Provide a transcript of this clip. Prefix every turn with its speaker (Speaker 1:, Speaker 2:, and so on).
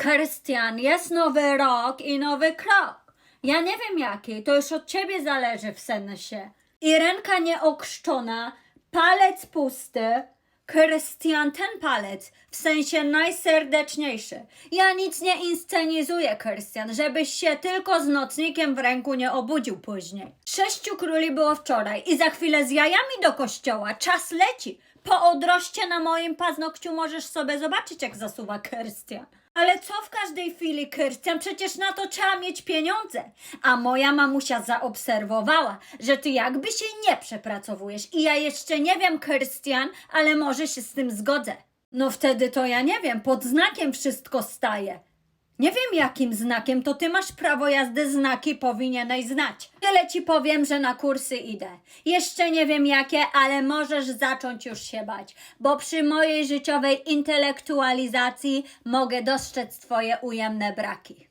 Speaker 1: Krystian, jest nowy rok i nowy krok. Ja nie wiem jaki, to już od ciebie zależy w sensie. I ręka nieokrzczona, palec pusty. Krystian, ten palec, w sensie najserdeczniejszy. Ja nic nie inscenizuję, Krystian, żebyś się tylko z nocnikiem w ręku nie obudził później. Sześciu króli było wczoraj i za chwilę z jajami do kościoła. Czas leci. Po odroście na moim paznokciu możesz sobie zobaczyć, jak zasuwa Krystian. Ale co w każdej chwili, Krystian? Przecież na to trzeba mieć pieniądze. A moja mamusia zaobserwowała, że ty jakby się nie przepracowujesz. I ja jeszcze nie wiem, Krystian, ale może się z tym zgodzę. No wtedy to ja nie wiem, pod znakiem wszystko staje. Nie wiem jakim znakiem, to ty masz prawo jazdy znaki powinieneś znać. Tyle ci powiem, że na kursy idę. Jeszcze nie wiem jakie, ale możesz zacząć już się bać, bo przy mojej życiowej intelektualizacji mogę dostrzec twoje ujemne braki.